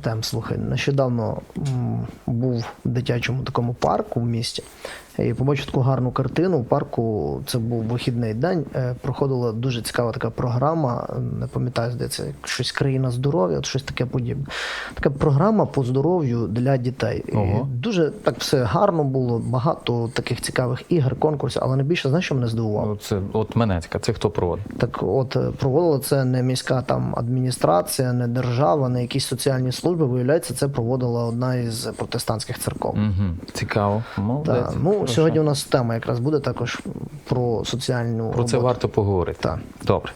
Артем, слухай, нещодавно був в дитячому такому парку в місті і побачив таку гарну картину. У парку це був вихідний день. е, Проходила дуже цікава така програма. Не пам'ятаю, здається, щось країна здоров'я, от щось таке подібне. Така програма по здоров'ю для дітей. І дуже так все гарно було, багато таких цікавих ігор, конкурсів, але найбільше знаєш, що мене здивувало? Ну, Це от мене це хто проводить? Так, от е, проводила це не міська там адміністрація, не держава, не якісь соціальні служби. Виявляється, це проводила одна із протестантських церков. Угу. Цікаво. Молодець. Так, ну Хорошо. сьогодні у нас тема якраз буде також про соціальну Про це варто поговорити. Так. Добре.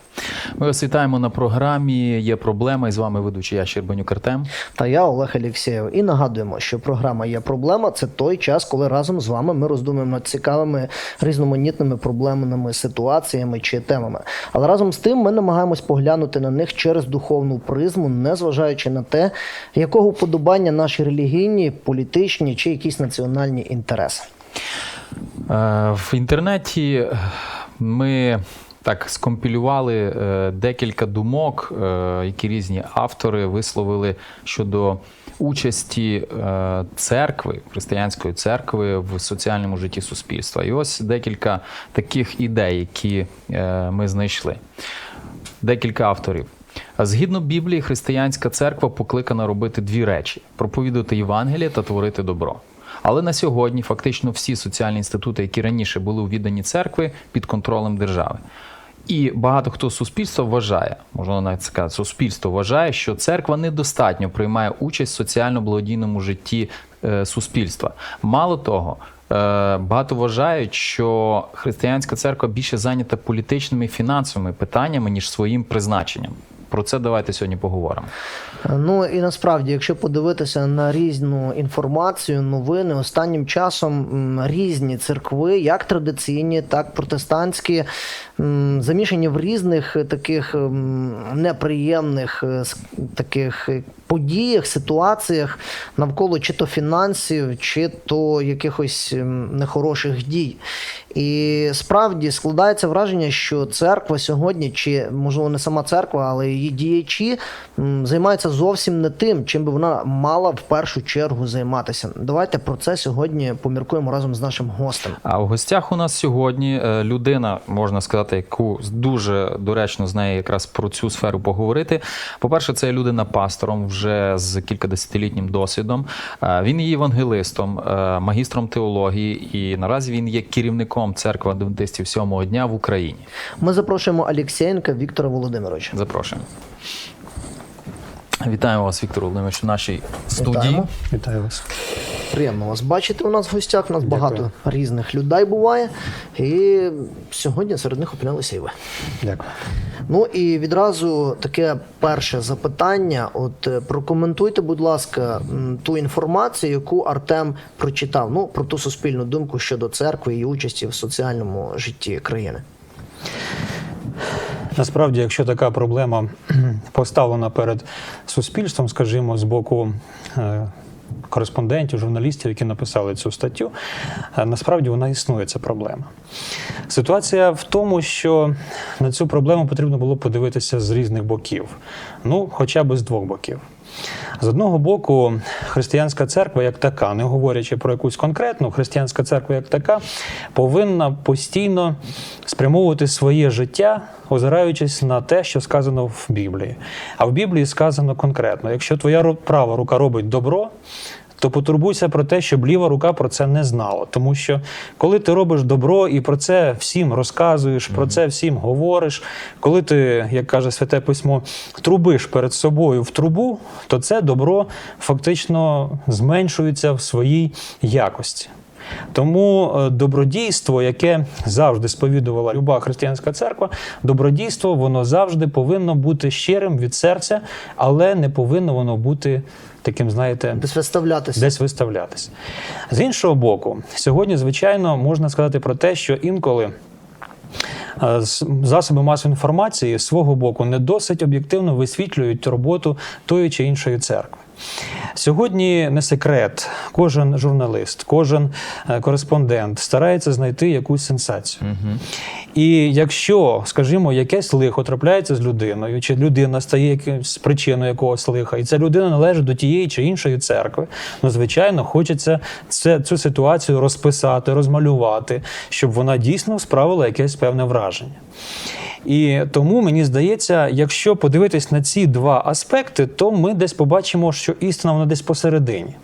Ми вас вітаємо на програмі. Є проблема. І з вами ведучий я Щербанюк Артем. Та я Олег Алєксєєв. І нагадуємо, що програма є проблема. Це той час, коли разом з вами ми роздумуємо над цікавими різноманітними проблемними ситуаціями чи темами. Але разом з тим ми намагаємось поглянути на них через духовну призму, незважаючи на те, якого вподобання наші релігійні, політичні чи якісь національні інтереси. Е, В інтернеті ми так скомпілювали е, декілька думок, е, які різні автори висловили щодо участі е, церкви, християнської церкви в соціальному житті суспільства. І ось декілька таких ідей, які е, ми знайшли. Декілька авторів. Згідно Біблії, християнська церква покликана робити дві речі: проповідувати Євангеліє та творити добро. Але на сьогодні фактично всі соціальні інститути, які раніше були у відданні церкви, під контролем держави. І багато хто з суспільства вважає, можна навіть сказати, суспільство вважає, що церква недостатньо приймає участь в соціально-благодійному житті е, суспільства. Мало того, е, багато вважають, що християнська церква більше зайнята політичними і фінансовими питаннями, ніж своїм призначенням. Про це давайте сьогодні поговоримо. Ну і насправді, якщо подивитися на різну інформацію, новини останнім часом різні церкви, як традиційні, так протестантські, замішані в різних таких неприємних е, таких подіях, ситуаціях навколо чи то фінансів, чи то якихось нехороших дій. І справді складається враження, що церква сьогодні, чи можливо не сама церква, але її діячі займаються зовсім не тим, чим би вона мала в першу чергу займатися. Давайте про це сьогодні поміркуємо разом з нашим гостем. А в гостях у нас сьогодні е, людина, можна сказати, яку дуже доречно з нею якраз про цю сферу поговорити. По-перше, це людина пастором вже з кількадесятилітнім досвідом. Е, Він є євангелистом, е, магістром теології, і наразі він є керівником церкви адвентистів сьомого дня в Україні. Ми запрошуємо Алєксєєнка Віктора Володимировича. Запрошуємо. Вітаємо вас, Віктор Володимирович, в нашій студії. Вітаємо. Вітаю вас. Приємно вас бачити у нас в гостях. У нас багато різних людей буває. І сьогодні серед них опинилися і ви. Дякую. Ну і відразу таке перше запитання. От е, прокоментуйте, будь ласка, ту інформацію, яку Артем прочитав. Ну про ту суспільну думку щодо церкви і участі в соціальному житті країни. Насправді, якщо така проблема поставлена перед суспільством, скажімо, з боку е, кореспондентів, журналістів, які написали цю статтю, е, насправді вона існує, ця проблема. Ситуація в тому, що на цю проблему потрібно було подивитися з різних боків, ну, хоча б з двох боків. З одного боку, християнська церква як така, не говорячи про якусь конкретну, християнська церква як така повинна постійно спрямовувати своє життя, озираючись на те, що сказано в Біблії. А в Біблії сказано конкретно: якщо твоя права рука робить добро, то потурбуйся про те, щоб ліва рука про це не знала. Тому що коли ти робиш добро і про це всім розказуєш, про це всім говориш, коли ти, як каже Святе Письмо, трубиш перед собою в трубу, то це добро фактично зменшується в своїй якості. Тому е, добродійство, яке завжди сповідувала люба християнська церква, добродійство воно завжди повинно бути щирим від серця, але не повинно воно бути таким, знаєте, Десь виставлятися. десь виставлятися. З іншого боку, сьогодні, звичайно, можна сказати про те, що інколи. е, Засоби масової інформації з свого боку не досить об'єктивно висвітлюють роботу тої чи іншої церкви. Сьогодні не секрет, кожен журналіст, кожен е, кореспондент старається знайти якусь сенсацію. І якщо, скажімо, якесь лихо трапляється з людиною, чи людина стає якимсь причиною якогось лиха, і ця людина належить до тієї чи іншої церкви, ну звичайно, хочеться це, цю ситуацію розписати, розмалювати, щоб вона дійсно справила якесь певне враження. І тому мені здається, якщо подивитись на ці два аспекти, то ми десь побачимо, що істина вона десь посередині.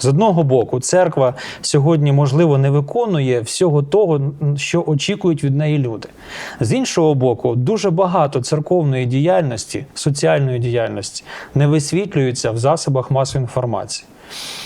З одного боку, церква сьогодні, можливо, не виконує всього того, що очікують від неї люди. З іншого боку, дуже багато церковної діяльності, соціальної діяльності не висвітлюється в засобах масової інформації.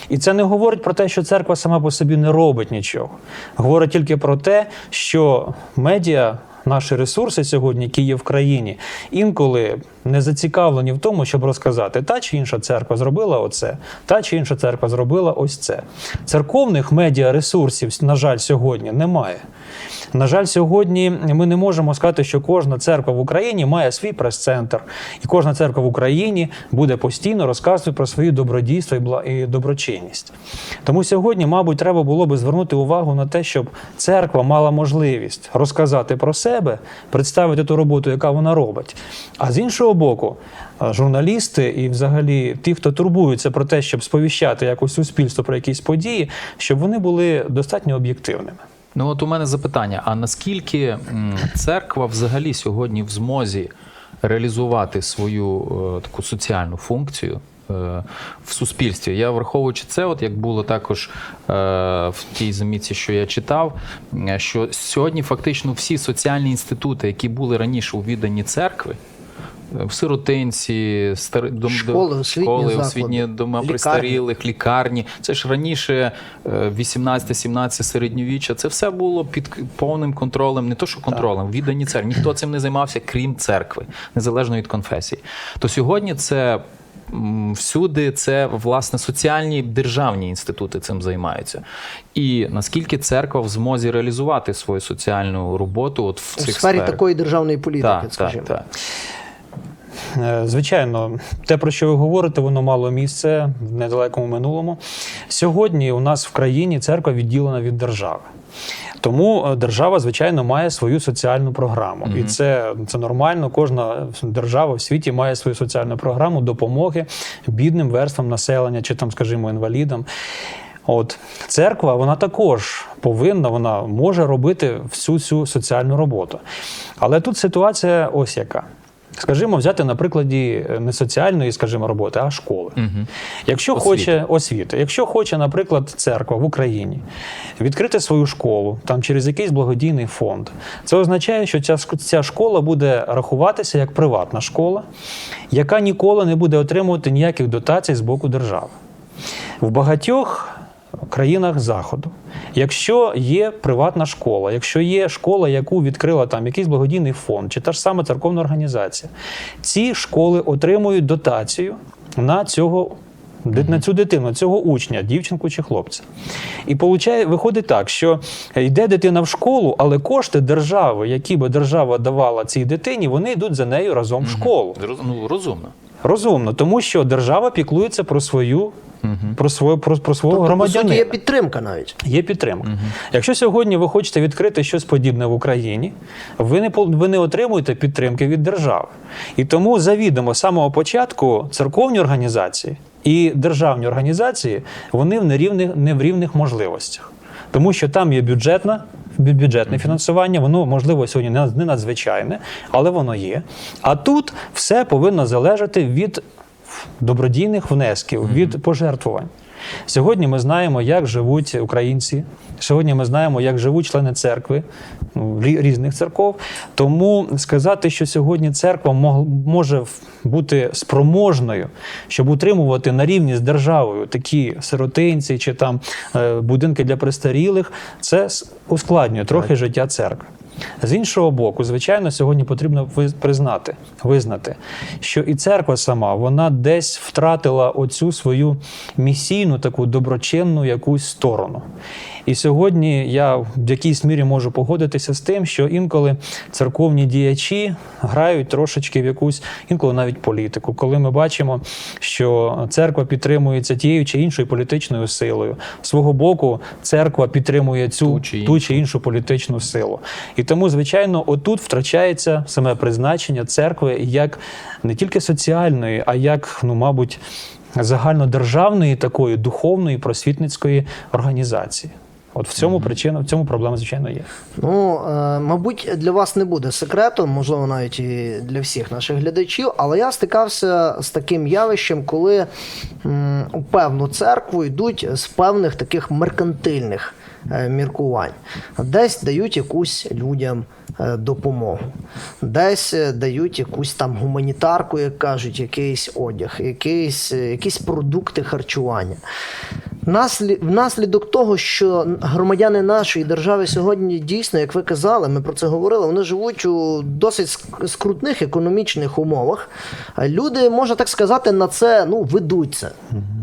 І це не говорить про те, що церква сама по собі не робить нічого. Говорить тільки про те, що медіа. Наші ресурси сьогодні, які є в країні, інколи не зацікавлені в тому, щоб розказати, та чи інша церква зробила оце, та чи інша церква зробила ось це. Церковних медіаресурсів, на жаль, сьогодні немає. На жаль, сьогодні ми не можемо сказати, що кожна церква в Україні має свій прес-центр, і кожна церква в Україні буде постійно розказувати про свої добродійства і доброчинність. Тому сьогодні, мабуть, треба було би звернути увагу на те, щоб церква мала можливість розказати про себе, представити ту роботу, яка вона робить. А з іншого боку, журналісти і, взагалі, ті, хто турбуються про те, щоб сповіщати якось суспільство про якісь події, щоб вони були достатньо об'єктивними. Ну от у мене запитання: а наскільки церква взагалі сьогодні в змозі реалізувати свою е, таку соціальну функцію? е, В суспільстві я враховуючи це, от як було також е, в тій замітці, що я читав, е, що сьогодні фактично всі соціальні інститути, які були раніше у відданні церкви, в сиротинці, стари, дом, Школи, освітні школи, освітні дома лікарні. лікарні. Це ж раніше, 18-17 середньовіччя, це все було під повним контролем, не то що контролем, віддані церкви. Ніхто цим не займався, крім церкви, незалежно від конфесії. То сьогодні це. Всюди це власне соціальні державні інститути цим займаються, і наскільки церква в змозі реалізувати свою соціальну роботу, от в У цих сфері сферах? такої державної політики, так, скажімо. так, так. Е, Звичайно, те, про що ви говорите, воно мало місце в недалекому минулому. Сьогодні у нас в країні церква відділена від держави. Тому е, держава, звичайно, має свою соціальну програму. І це, це нормально. Кожна держава в світі має свою соціальну програму допомоги бідним верствам населення чи там, скажімо, інвалідам. От церква, вона також повинна, вона може робити всю цю соціальну роботу. Але тут ситуація ось яка. Скажімо, взяти на прикладі е, не соціальної, скажімо, роботи, а школи. Якщо Освіти. хоче освіти, якщо хоче, наприклад, церква в Україні відкрити свою школу там через якийсь благодійний фонд, це означає, що ця, ця школа буде рахуватися як приватна школа, яка ніколи не буде отримувати ніяких дотацій з боку держави. В багатьох країнах Заходу, якщо є приватна школа, якщо є школа, яку відкрила там якийсь благодійний фонд, чи та ж сама церковна організація, ці школи отримують дотацію на цього. На цю дитину, цього учня, дівчинку чи хлопця. І получає, виходить так, що йде дитина в школу, але кошти держави, які би держава давала цій дитині, вони йдуть за нею разом в школу. Ну, розумно. Розумно, тому що держава піклується про свою, про свою, про, про свого Тобто, по суті, є підтримка навіть. Є підтримка. Якщо сьогодні ви хочете відкрити щось подібне в Україні, ви не ви не отримуєте підтримки від держави. І тому завідомо з самого початку церковні організації і державні організації вони в нерівних, не в рівних можливостях. Тому що там є бюджетна. Бюджетне фінансування, воно можливо сьогодні не не надзвичайне, але воно є. А тут все повинно залежати від добродійних внесків, від пожертвувань. Сьогодні ми знаємо, як живуть українці. Сьогодні ми знаємо, як живуть члени церкви ну, рі- різних церков. Тому сказати, що сьогодні церква може бути спроможною, щоб утримувати на рівні з державою такі сиротинці чи там е, будинки для престарілих, це ускладнює трохи життя церкви. З іншого боку, звичайно, сьогодні потрібно признати, визнати, що і церква сама вона десь втратила оцю свою місійну, таку доброчинну якусь сторону. І сьогодні я в якійсь мірі можу погодитися з тим, що інколи церковні діячі грають трошечки в якусь інколи навіть політику, коли ми бачимо, що церква підтримується тією чи іншою політичною силою. З свого боку, церква підтримує цю Ту чи ту чи іншу політичну силу. І тому, звичайно, отут втрачається саме призначення церкви як не тільки соціальної, а як, ну, мабуть, загальнодержавної такої духовної просвітницької організації. От в цьому причина, в цьому проблема, звичайно, є. Ну, е, мабуть, для вас не буде секретом, можливо, навіть і для всіх наших глядачів, але я стикався з таким явищем, коли м, у певну церкву йдуть з певних таких меркантильних е, міркувань. Десь дають якусь людям е, допомогу, десь е, дають якусь там гуманітарку, як кажуть, якийсь одяг, якийсь, е, якісь продукти харчування. Наслід, внаслідок того, що громадяни нашої держави сьогодні дійсно, як ви казали, ми про це говорили, вони живуть у досить ск- скрутних економічних умовах. Люди, можна так сказати, на це ну, ведуться.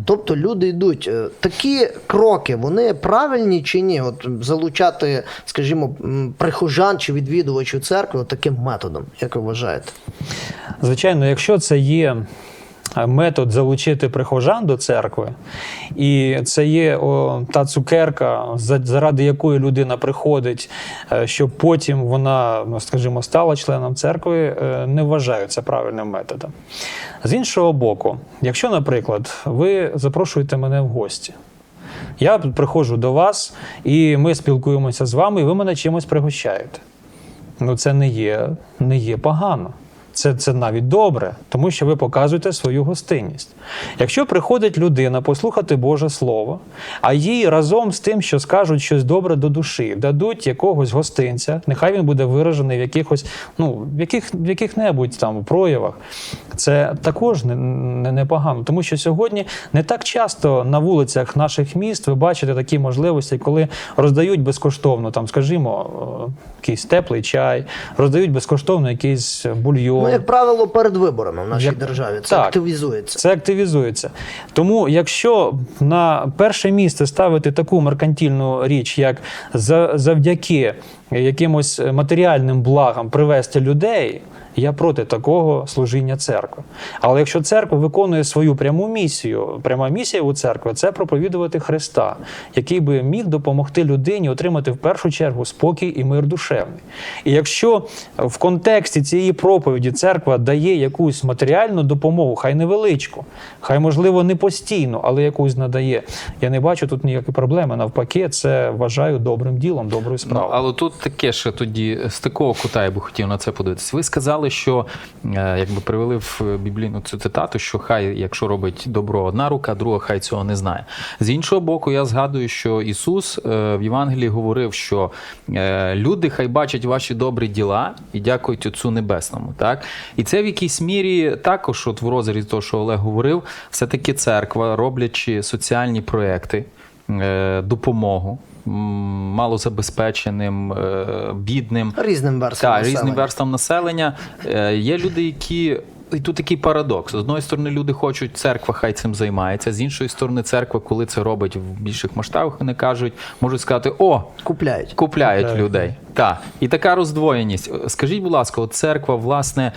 Тобто люди йдуть. Е, Такі кроки, вони правильні чи ні? От залучати, скажімо, прихожан чи відвідувачів церкви таким методом, як ви вважаєте? Звичайно, якщо це є метод залучити прихожан до церкви, і це є о, та цукерка, заради якої людина приходить, е, щоб потім вона, ну, скажімо, стала членом церкви, е, не вважаю це правильним методом. З іншого боку, якщо, наприклад, ви запрошуєте мене в гості. Я приходжу до вас, і ми спілкуємося з вами, і ви мене чимось пригощаєте. Ну, це не є, не є погано. Це, це навіть добре, тому що ви показуєте свою гостинність. Якщо приходить людина послухати Боже Слово, а їй разом з тим, що скажуть щось добре до душі, дадуть якогось гостинця, нехай він буде виражений в якихось, ну, в яких, в яких-небудь там проявах, це також не, не, непогано. Тому що сьогодні не так часто на вулицях наших міст ви бачите такі можливості, коли роздають безкоштовно, там, скажімо, е, якийсь теплий чай, роздають безкоштовно якийсь бульйон. Ну, як правило, перед виборами в нашій Як- державі це Так. активізується. Це активізується. Тому, якщо на перше місце ставити таку меркантільну річ, як за- завдяки якимось матеріальним благам привести людей. Я проти такого служіння церкви. Але якщо церква виконує свою пряму місію, пряма місія у церкви це проповідувати Христа, який би міг допомогти людині отримати в першу чергу спокій і мир душевний. І якщо в контексті цієї проповіді церква дає якусь матеріальну допомогу, хай невеличку, хай можливо не постійно, але якусь надає. Я не бачу тут ніякої проблеми. Навпаки, це вважаю добрим ділом, доброю Ну, справою. але тут таке ще тоді з такого кута я би хотів на це подивитися. Ви сказали, що е, якби привели в біблійну цю цитату, що хай, якщо робить добро одна рука, друга хай цього не знає. З іншого боку, я згадую, що Ісус е, в Євангелії говорив, що е, люди хай бачать ваші добрі діла і дякують Отцю Небесному. Так? І це в якійсь мірі також, от в розрізі того, що Олег говорив, все-таки церква, роблячи соціальні проекти, допомогу. м, Малозабезпеченим, е, бідним, Різним верствам. так, населення. різним верствам населення. Е, Є люди, які. І тут такий парадокс. З одної сторони, люди хочуть, церква хай цим займається. З іншої сторони, церква, коли це робить в більших масштабах, вони кажуть, можуть сказати: о, Купляють. купляють Купляють. людей. Так. І така роздвоєність. Скажіть, будь ласка, от церква, власне,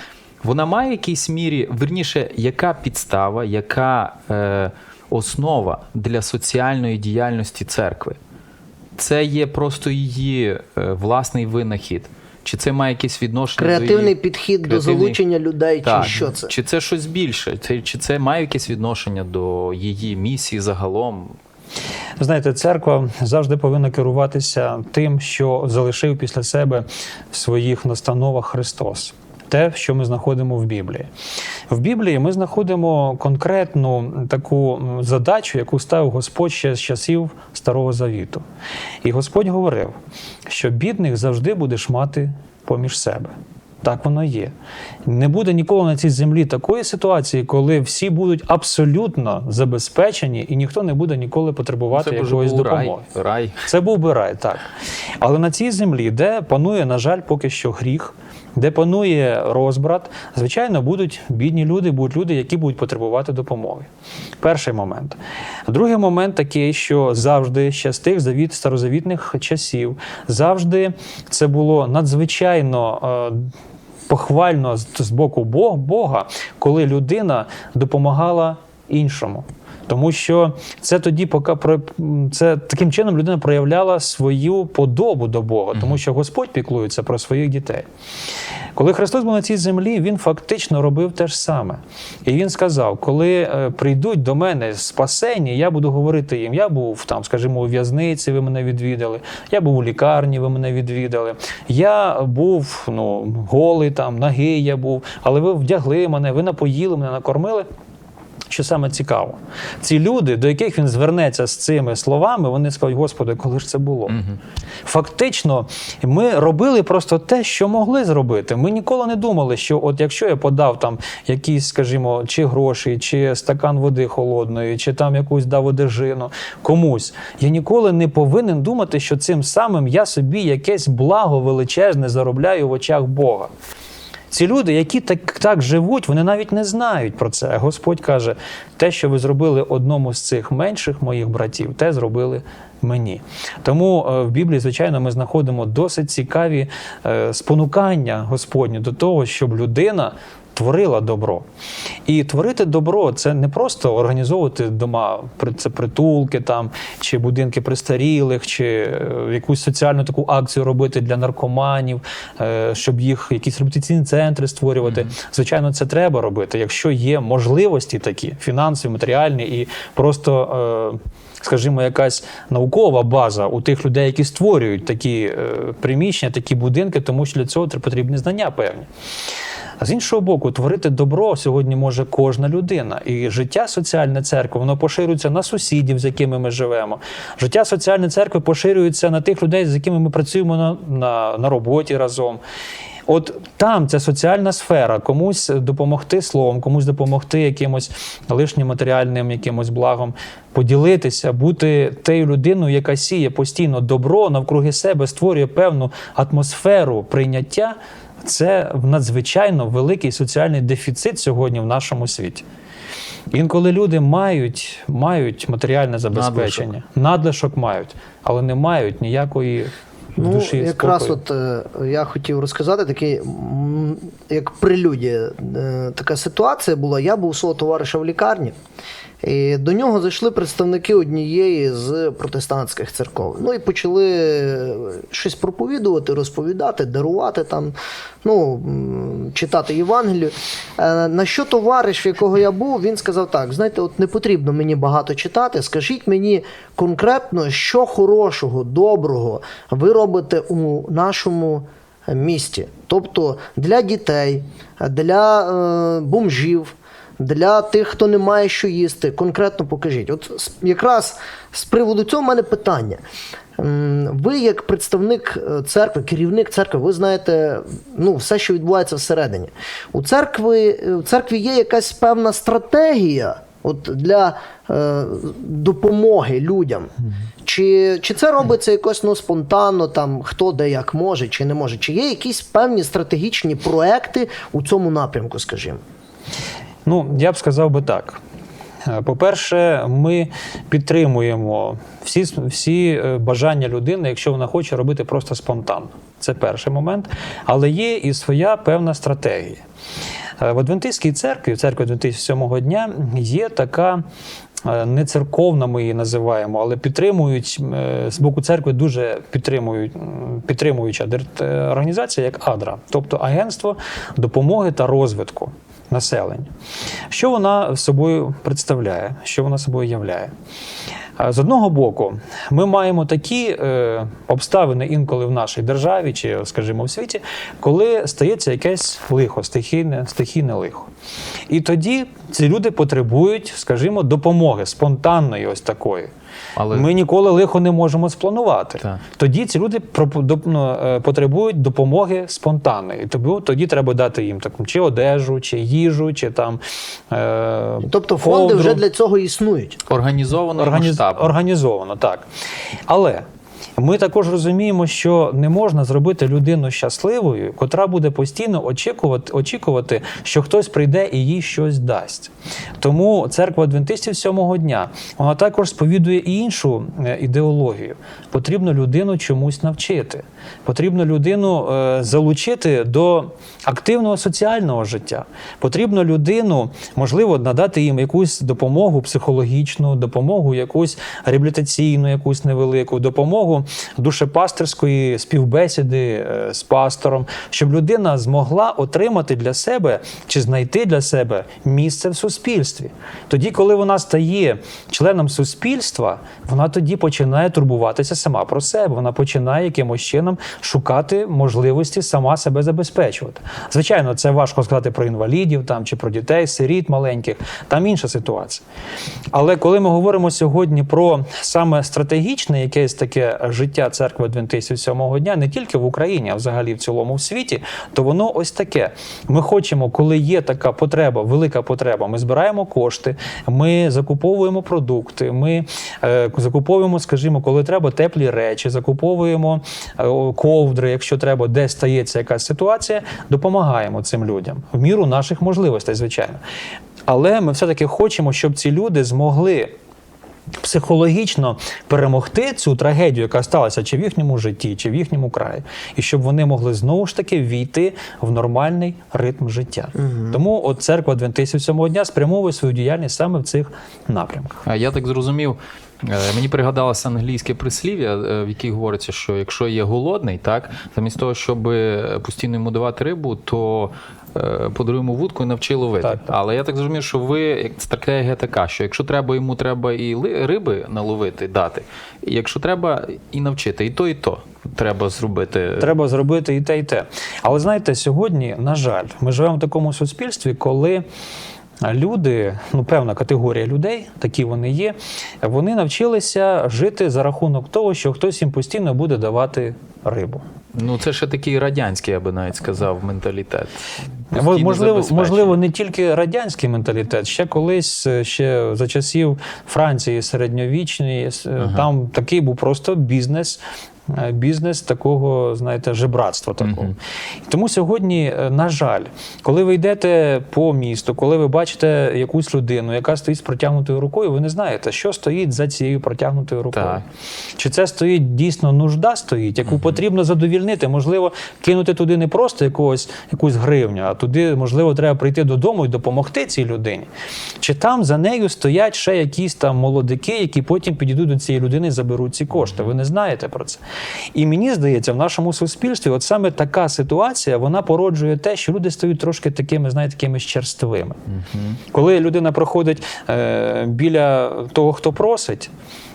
вона має якійсь мірі, верніше, яка підстава, яка е, основа для соціальної діяльності церкви? Це є просто її е, власний винахід. Чи це має якесь відношення до Креативний її... підхід до залучення людей, Так. чи що це? Чи це щось більше? Це, чи це має якесь відношення до її місії загалом? Знаєте, церква завжди повинна керуватися тим, що залишив після себе в своїх настановах Христос. Те, що ми знаходимо в Біблії. В Біблії ми знаходимо конкретну таку задачу, яку ставив Господь ще з часів Старого Завіту. І Господь говорив, що бідних завжди будеш мати поміж себе. Так воно є. Не буде ніколи на цій землі такої ситуації, коли всі будуть абсолютно забезпечені і ніхто не буде ніколи потребувати Це якоїсь був рай, допомоги. рай. Це був би рай, так. Але на цій землі, де панує, на жаль, поки що гріх, де панує розбрат, звичайно, будуть бідні люди, будуть люди, які будуть потребувати допомоги. Перший момент. Другий момент такий, що завжди ще з тих завіт старозавітних часів, завжди це було надзвичайно. е, Похвально з, з боку Бога, коли людина допомагала іншому. Тому що це тоді поки про це таким чином людина проявляла свою подобу до Бога, тому що Господь піклується про своїх дітей. Коли Христос був на цій землі, він фактично робив те ж саме. І він сказав: коли е, прийдуть до мене спасені, я буду говорити їм: я був там, скажімо, у в'язниці, ви мене відвідали, я був у лікарні, ви мене відвідали. Я був ну, голий там, нагий я був, але ви вдягли мене, ви напоїли мене, накормили. Що саме цікаво, ці люди, до яких він звернеться з цими словами, вони скажуть: Господи, коли ж це було? Фактично, ми робили просто те, що могли зробити. Ми ніколи не думали, що от якщо я подав там якісь, скажімо, чи гроші, чи стакан води холодної, чи там якусь дав одежину комусь, я ніколи не повинен думати, що цим самим я собі якесь благо величезне заробляю в очах Бога. Ці люди, які так, так живуть, вони навіть не знають про це. Господь каже: те, що ви зробили одному з цих менших моїх братів, те зробили мені. Тому е, в Біблії, звичайно, ми знаходимо досить цікаві е, спонукання Господні до того, щоб людина. Творила добро. І творити добро це не просто організовувати дома, це притулки там, чи будинки престарілих, чи е, якусь соціальну таку акцію робити для наркоманів, е, щоб їх якісь реабілітаційні центри створювати. Звичайно, це треба робити, якщо є можливості такі фінансові, матеріальні і просто. е, Скажімо, якась наукова база у тих людей, які створюють такі приміщення, такі будинки, тому що для цього тр- потрібні знання певні. А з іншого боку, творити добро сьогодні може кожна людина. І життя соціальної церкви воно поширюється на сусідів, з якими ми живемо. Життя соціальної церкви поширюється на тих людей, з якими ми працюємо на, на, на роботі разом. От там ця соціальна сфера, комусь допомогти словом, комусь допомогти якимось лишнім матеріальним якимось благом, поділитися, бути тією людиною, яка сіє постійно добро навкруги себе, створює певну атмосферу прийняття. Це надзвичайно великий соціальний дефіцит сьогодні в нашому світі. Інколи люди мають, мають матеріальне забезпечення, надлишок мають, але не мають ніякої Ну, душі якраз спокою. от е, я хотів розказати такий, як прелюдія, е, така ситуація була. Я був свого товариша в лікарні, і до нього зайшли представники однієї з протестантських церков. Ну і почали е, щось проповідувати, розповідати, дарувати там, ну, читати Євангелію. Е, На що товариш, в якого я був, він сказав так: знаєте, от не потрібно мені багато читати. Скажіть мені конкретно, що хорошого, доброго ви робите у нашому місті. Тобто для дітей, для е, бомжів. Для тих, хто не має що їсти, конкретно покажіть. От якраз з приводу цього в мене питання. Ви, як представник е, церкви, керівник церкви, ви знаєте ну, все, що відбувається всередині. У церкви, е, у церкві є якась певна стратегія от, для е, допомоги людям. Чи, чи це робиться якось ну, спонтанно, там, хто де як може, чи не може? Чи є якісь певні стратегічні проекти у цьому напрямку, скажімо? Ну, я б сказав би так. Е, По-перше, ми підтримуємо всі, всі е, бажання людини, якщо вона хоче робити просто спонтанно. Це перший момент. Але є і своя певна стратегія. Е, В Адвентистській церкві, в церкві Адвентистів сьомого дня, є така. Е, Не церковна ми її називаємо, але підтримують е, з боку церкви дуже підтримують підтримуюча е, організація, як АДРА, тобто Агентство допомоги та розвитку населення. Що вона собою представляє, що вона собою являє? З одного боку, ми маємо такі е, обставини інколи в нашій державі чи, скажімо, в світі, коли стається якесь лихо, стихійне, стихійне лихо. І тоді ці люди потребують, скажімо, допомоги спонтанної, ось такої. Але- Ми ніколи лихо не можемо спланувати. Так. Тоді ці люди ну, е, потребують допомоги спонтанної. Тобі тоді треба дати їм так, чи одежу, чи їжу, чи там. Е, Тобто фонди ковдру. вже для цього існують. Організовано Організ... масштабно. Організовано, так. Але Ми також розуміємо, що не можна зробити людину щасливою, котра буде постійно очікувати, очікувати, що хтось прийде і їй щось дасть. Тому церква адвентистів сьомого дня вона також сповідує і іншу е, ідеологію. Потрібно людину чомусь навчити, потрібно людину е, залучити до активного соціального життя. Потрібно людину, можливо, надати їм якусь допомогу психологічну, допомогу якусь реабілітаційну, якусь невелику, допомогу душепастерської співбесіди е, з пастором, щоб людина змогла отримати для себе чи знайти для себе місце в суспільстві. Тоді, коли вона стає членом суспільства, вона тоді починає турбуватися сама про себе. Вона починає якимось чином шукати можливості сама себе забезпечувати. Звичайно, це важко сказати про інвалідів там чи про дітей, сиріт маленьких, там інша ситуація. Але коли ми говоримо сьогодні про саме стратегічне якесь таке життя церкви Адвентистів сьомого дня, не тільки в Україні, а взагалі в цілому в світі, то воно ось таке. Ми хочемо, коли є така потреба, велика потреба, ми збираємо кошти, ми закуповуємо продукти, ми е, закуповуємо, скажімо, коли треба теплі речі, закуповуємо е, ковдри, якщо треба, де стається якась ситуація, допомагаємо цим людям в міру наших можливостей, звичайно. Але ми все-таки хочемо, щоб ці люди змогли психологічно перемогти цю трагедію, яка сталася чи в їхньому житті, чи в їхньому краї, і щоб вони могли знову ж таки війти в нормальний ритм життя. Тому от церква Адвентистів сьомого дня спрямовує свою діяльність саме в цих напрямках. А я так зрозумів. е, Мені пригадалося англійське прислів'я, е, в якій говориться, що якщо є голодний, так замість того, щоб постійно йому давати рибу, то подаруємо вудку і навчи ловити. Так, так. Але я так зрозумів, що ви як стратегія така, що якщо треба йому треба і риби наловити, дати, і якщо треба і навчити, і то, і то треба зробити. Треба зробити і те, і те. Але знаєте, сьогодні, на жаль, ми живемо в такому суспільстві, коли. Люди, ну певна категорія людей, такі вони є, вони навчилися жити за рахунок того, що хтось їм постійно буде давати рибу. Ну це ще такий радянський, я би навіть сказав, менталітет. Мо- Можливо, можливо, не тільки радянський менталітет, ще колись, е, ще за часів Франції середньовічної, ага. там такий був просто бізнес. Е, Бізнес такого, знаєте, жебратства такого. Мгм. Тому сьогодні, е, на жаль, коли ви йдете по місту, коли ви бачите якусь людину, яка стоїть з протягнутою рукою, ви не знаєте, що стоїть за цією протягнутою рукою. Так. Чи це стоїть дійсно нужда стоїть, яку потрібно задовільнити? Можливо, кинути туди не просто якогось якусь гривню, а туди, можливо, треба прийти додому і допомогти цій людині. Чи там за нею стоять ще якісь там молодики, які потім підійдуть до цієї людини і заберуть ці кошти? Ви не знаєте про це. І мені здається, в нашому суспільстві, от саме така ситуація, вона породжує те, що люди стають трошки такими, знаєте, такими черствими. Коли людина проходить е, біля того, хто просить,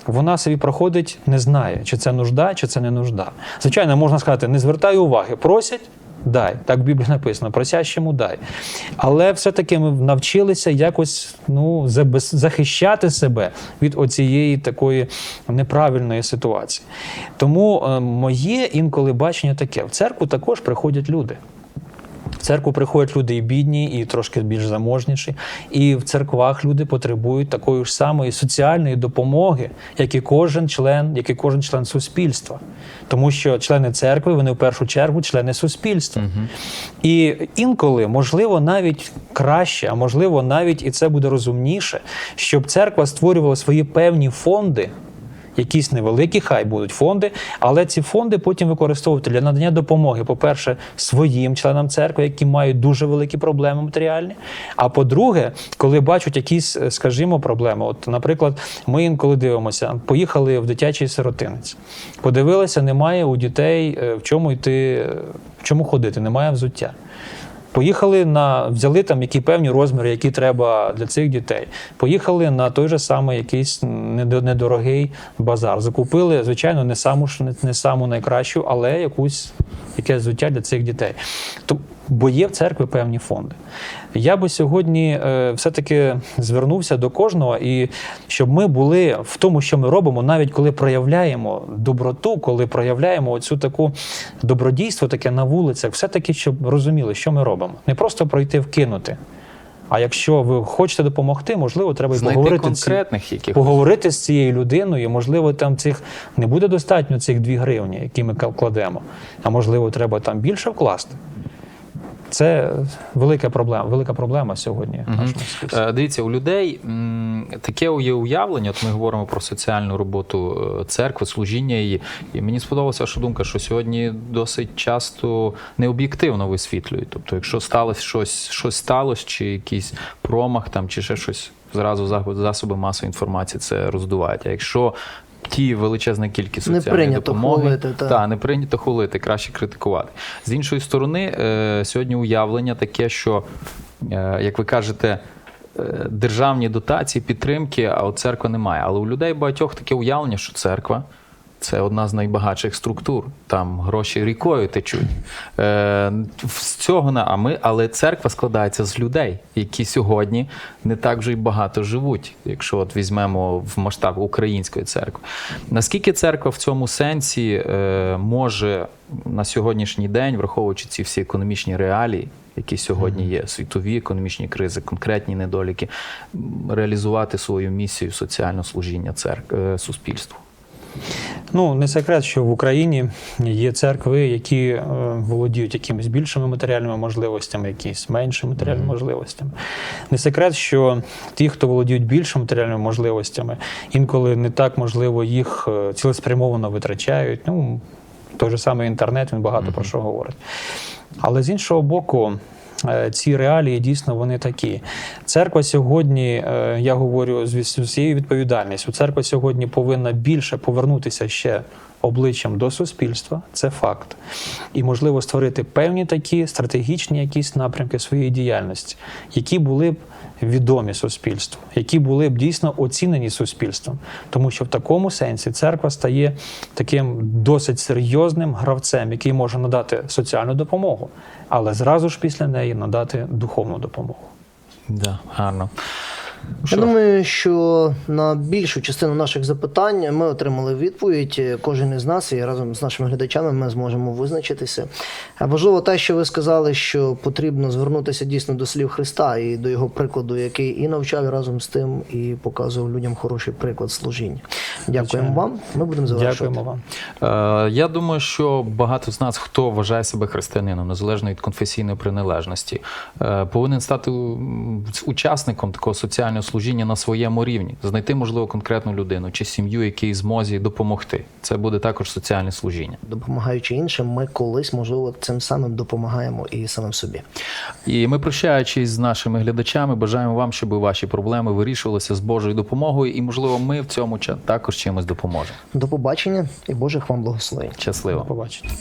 вона собі проходить, не знає, чи це нужда, чи це не нужда. Звичайно, можна сказати, не звертай уваги, просять. Дай, так в Біблії написано, просящому дай. Але все-таки ми навчилися якось ну, захищати себе від оцієї такої неправильної ситуації. Тому е, моє інколи бачення таке: в церкву також приходять люди. В церкву приходять люди і бідні, і трошки більш заможніші. І в церквах люди потребують такої ж самої соціальної допомоги, як і кожен член, як і кожен член суспільства. Тому що члени церкви, вони в першу чергу члени суспільства. І інколи, можливо, навіть краще, а можливо, навіть і це буде розумніше, щоб церква створювала свої певні фонди. Якісь невеликі, хай будуть фонди, але ці фонди потім використовувати для надання допомоги, по-перше, своїм членам церкви, які мають дуже великі проблеми матеріальні. А по-друге, коли бачать якісь, е, скажімо, проблеми. От, наприклад, ми інколи дивимося, поїхали в дитячий сиротинець, подивилися, немає у дітей е, в чому йти, е, в чому ходити, немає взуття. Поїхали на взяли там які певні розміри, які треба для цих дітей. Поїхали на той же самий якийсь недо- недорогий базар. Закупили, звичайно, не саму ж не саму найкращу, але якусь якесь взуття для цих дітей. То, бо є в церкві певні фонди. Я би сьогодні е, все-таки звернувся до кожного, і щоб ми були в тому, що ми робимо, навіть коли проявляємо доброту, коли проявляємо оцю таку добродійство таке на вулицях, все-таки щоб розуміли, що ми робимо. Не просто пройти вкинути. А якщо ви хочете допомогти, можливо, треба й Знайти поговорити з ці- конкретних якихось. поговорити з цією людиною. Можливо, там цих не буде достатньо цих 2 гривні, які ми кладемо. А можливо, треба там більше вкласти. Це велика проблема, велика проблема сьогодні в нашому. Е, Дивіться, у людей таке є уявлення. От ми говоримо про соціальну роботу е, церкви, служіння її. І мені сподобалася ваша думка, що сьогодні досить часто необ'єктивно висвітлюють. Тобто, якщо сталося щось, щось сталося, чи якийсь промах там, чи ще щось, зразу засоби масової інформації це роздувають. А якщо Ті величезна кількість Не соціальної прийнято допомоги, Хулити, та. та, не прийнято хулити, краще критикувати. З іншої сторони, е, сьогодні уявлення таке, що, е, як ви кажете, е, державні дотації, підтримки, а от церкви немає. Але у людей багатьох таке уявлення, що церква. Це одна з найбагатших структур. Там гроші рікою течуть. Е, з цього на а ми, але церква складається з людей, які сьогодні не так вже й багато живуть, якщо от візьмемо в масштаб української церкви. Наскільки церква в цьому сенсі е, може на сьогоднішній день, враховуючи ці всі економічні реалії, які сьогодні є, світові економічні кризи, конкретні недоліки, реалізувати свою місію соціального служіння церк... е, суспільству? Ну, не секрет, що в Україні є церкви, які е, володіють якимись більшими матеріальними можливостями, якісь меншими матеріальними можливостями. Не секрет, що ті, хто володіють більшими матеріальними можливостями, інколи не так можливо їх е, цілеспрямовано витрачають. Ну, той же самий інтернет, він багато про що говорить. Але з іншого боку, ці реалії дійсно вони такі. Церква сьогодні, е, я говорю з усією відповідальністю, церква сьогодні повинна більше повернутися ще обличчям до суспільства, це факт. І можливо створити певні такі стратегічні якісь напрямки своєї діяльності, які були б відомі суспільству, які були б дійсно оцінені суспільством. Тому що в такому сенсі церква стає таким досить серйозним гравцем, який може надати соціальну допомогу, але зразу ж після неї надати духовну допомогу. Да, гарно. Я думаю, що на більшу частину наших запитань ми отримали відповідь. Кожен із нас і разом з нашими глядачами ми зможемо визначитися. Важливо те, що ви сказали, що потрібно звернутися дійсно до слів Христа і до його прикладу, який і навчав разом з тим, і показував людям хороший приклад служіння. Дякуємо вам. Ми будемо завершувати. Дякуємо вам. Е, Я думаю, що багато з нас, хто вважає себе християнином, незалежно від конфесійної приналежності, е, повинен стати учасником такого соціального служіння на своєму рівні, знайти, можливо, конкретну людину чи сім'ю, якій змозі допомогти. Це буде також соціальне служіння. Допомагаючи іншим, ми колись, можливо, цим самим допомагаємо і самим собі. І ми, прощаючись з нашими глядачами, бажаємо вам, щоб ваші проблеми вирішувалися з Божою допомогою, і, можливо, ми в цьому також чимось допоможемо. До побачення і Божих вам благословень. До Щасливо. побачення.